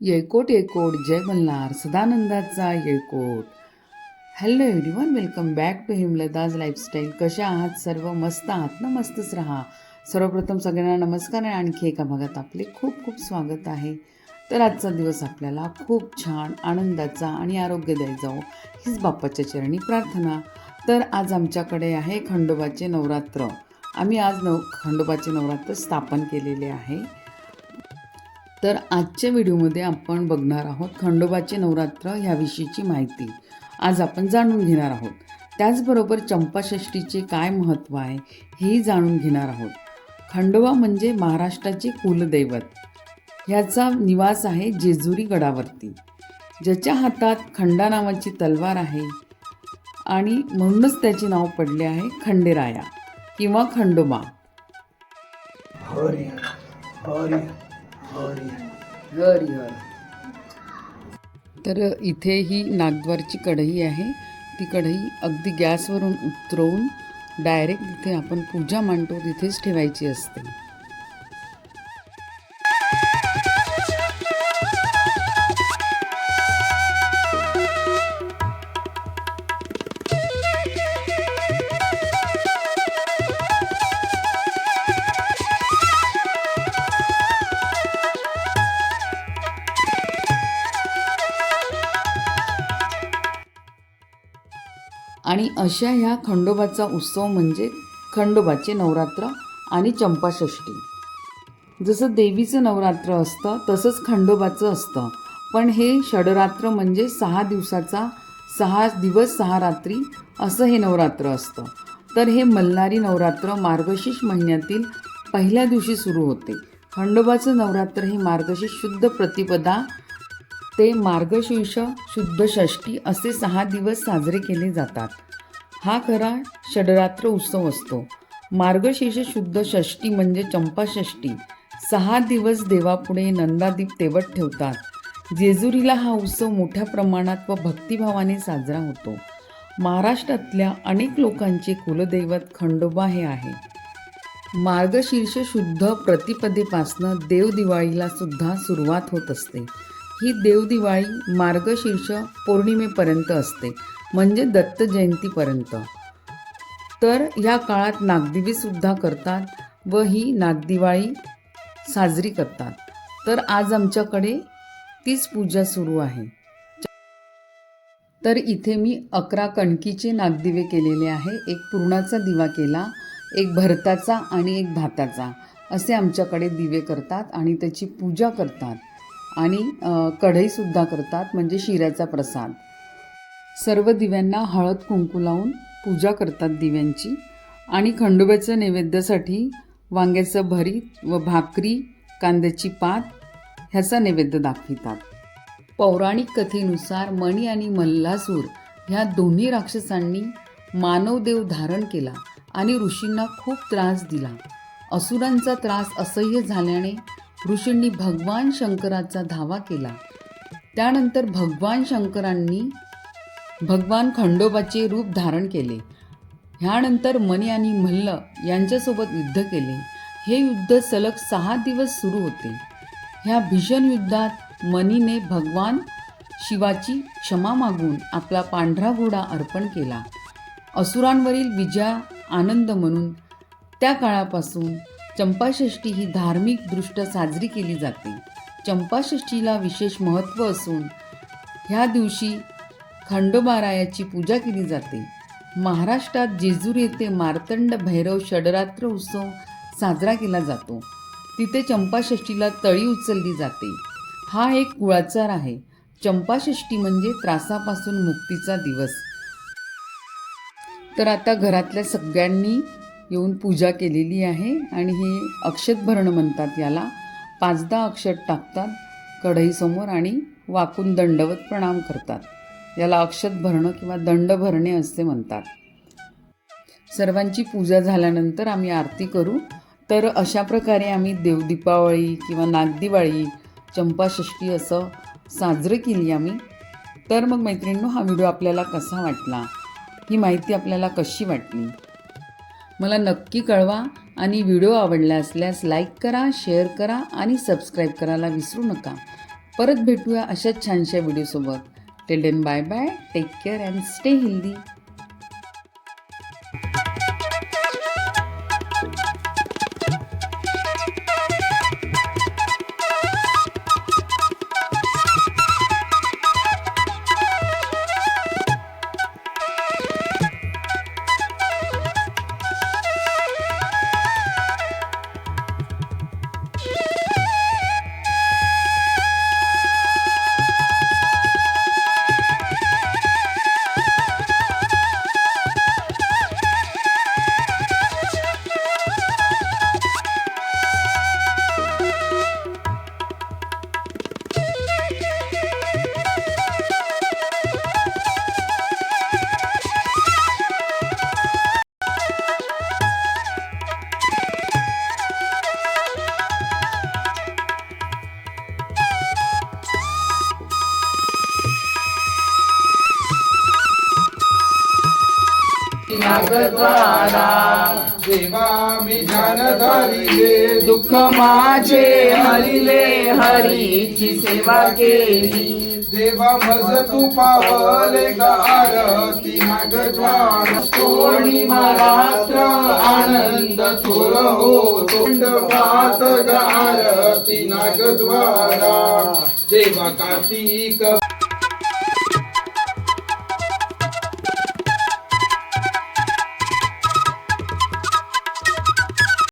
येळकोट येळकोट जय मल्हार सदानंदाचा येळकोट. Hello everyone welcome back to हिमलदाज lifestyle कशा आहात सर्व? मस्त आहात ना? मस्तच राहा. सर्वप्रथम सगळ्यांना नमस्कार आणि आणखी एका भागात आपले खूप खूप स्वागत आहे. तर आजचा दिवस आपल्याला खूप छान आनंदाचा आणि आरोग्यदायी जाऊ हो, हीच बाप्पाच्या चरणी प्रार्थना. तर आज आमच्याकडे आहे खंडोबाचे नवरात्र. आम्ही आज नव खंडोबाचे नवरात्र स्थापन केलेले आहे. तर आजच्या व्हिडिओमध्ये आपण बघणार आहोत खंडोबाचे नवरात्र ह्याविषयीची माहिती. आज आपण जाणून घेणार आहोत. त्याचबरोबर चंपाषष्ठीचे काय महत्त्व आहे हेही जाणून घेणार आहोत. खंडोबा म्हणजे महाराष्ट्राचे कुलदैवत. ह्याचा निवास आहे जेजुरी गडावरती. ज्याच्या हातात खंडा नावाची तलवार आहे आणि म्हणूनच त्याचे नाव पडले आहे खंडेराया किंवा खंडोबा. हरी हर तर इथे ही नागद्वारची कढई आहे. ती कढई अगदी गॅसवरून उतरवून डायरेक्ट तिथे आपण पूजा मांडतो तिथेच ठेवायची असते. आणि अशा ह्या खंडोबाचा उत्सव म्हणजे खंडोबाचे नवरात्र आणि चंपाषष्ठी. जसं देवीचं नवरात्र असतं तसंच खंडोबाचं असतं. पण हे षडरात्र म्हणजे सहा दिवसाचा सहा दिवस सहा रात्री असं हे नवरात्र असतं. तर हे मल्हारी नवरात्र मार्गशीर्ष महिन्यातील पहिल्या दिवशी सुरू होते. खंडोबाचं नवरात्र हे मार्गशीर्ष शुद्ध प्रतिपदा ते मार्गशीर्ष शुद्ध षष्टी असे सहा दिवस साजरे केले जातात. हा खरा षडरात्र उत्सव असतो. मार्गशीर्ष शुद्ध षष्ठी म्हणजे चंपाषष्ठी सहा दिवस देवापुढे नंदादीप तेवत ठेवतात. जेजुरीला हा उत्सव मोठ्या प्रमाणात व भक्तिभावाने साजरा होतो. महाराष्ट्रातल्या अनेक लोकांचे कुलदैवत खंडोबा हे आहे. मार्गशीर्ष शुद्ध प्रतिपदेपासनं देवदिवाळीला सुद्धा सुरुवात होत असते. ही देवदिवाळी मार्गशीर्ष पौर्णिमेपर्यंत असते म्हणजे दत्त जयंतीपर्यंत. तर या काळात नागदिवीसुद्धा करतात व ही नागदिवाळी साजरी करतात. तर आज आमच्याकडे तीच पूजा सुरू आहे. तर इथे मी अकरा कणकीचे नागदिवे केलेले आहे एक पुरणाचा दिवा केला एक भरताचा आणि एक भाताचा. असे आमच्याकडे दिवे करतात आणि त्याची पूजा करतात. आणि कढईसुद्धा करतात म्हणजे शिऱ्याचा प्रसाद. सर्व दिव्यांना हळद कुंकू लावून पूजा करतात दिव्यांची. आणि खंडोब्याच्या नैवेद्यासाठी वांग्याचं भरीत व भाकरी कांद्याची पात ह्याचा नैवेद्य दाखवितात. पौराणिक कथेनुसार मणी आणि मल्लासूर ह्या दोन्ही राक्षसांनी मानवदेव धारण केला आणि ऋषींना खूप त्रास दिला. असुरांचा त्रास असह्य झाल्याने ऋषींनी भगवान शंकराचा धावा केला. त्यानंतर भगवान शंकरांनी भगवान खंडोबाचे रूप धारण केले. ह्यानंतर मणी आणि मल्ल यांच्यासोबत युद्ध केले. हे युद्ध सलग सहा दिवस सुरू होते. ह्या भीषण युद्धात मनीने भगवान शिवाची क्षमा मागून आपला पांढरा घोडा अर्पण केला. असुरांवरील विजया आनंद म्हणून त्या काळापासून चंपाषष्ठी ही धार्मिकदृष्ट्या साजरी केली जाते. चंपाषष्ठीला विशेष महत्त्व असून ह्या दिवशी खंडोबारायाची पूजा केली जाते. महाराष्ट्रात जेजूर येथे मार्तंड भैरव षडरात्र उत्सव साजरा केला जातो. तिथे चंपाषष्ठीला तळी उचलली जाते. हा एक कुळाचार आहे. चंपाषष्ठी म्हणजे त्रासापासून मुक्तीचा दिवस. तर आता घरातल्या सगळ्यांनी येऊन पूजा केलेली आहे आणि हे अक्षत भरणं म्हणतात याला. पाचदा अक्षत टाकतात कढईसमोर आणि वाकून दंडवत प्रणाम करतात. याला अक्षत भरणं किंवा दंड भरणे असे म्हणतात. सर्वांची पूजा झाल्यानंतर आम्ही आरती करू. तर अशा प्रकारे आम्ही देव दीपावळी किंवा नागदिवाळी चंपाषष्ठी असं साजरं केली आम्ही. तर मग मैत्रिणींनो हा व्हिडिओ आपल्याला कसा वाटला? ही माहिती आपल्याला कशी वाटली? मला नक्की कळवा आणि व्हिडिओ आवडला असल्यास लाईक करा शेअर करा आणि सबस्क्राईब करायला विसरू नका. परत भेटूया अशाच छानशा व्हिडिओसोबत. Till then bye bye take care and stay healthy देवा मी ध्यान धरिले दुःख माझे हरिले हरीची सेवा केली. देवा मज तू पावले गारती नागद्वार. पौर्णिमा रात्र आनंद थोर हो तोंड पात गारती नागद्वारा. देवा कार्तिक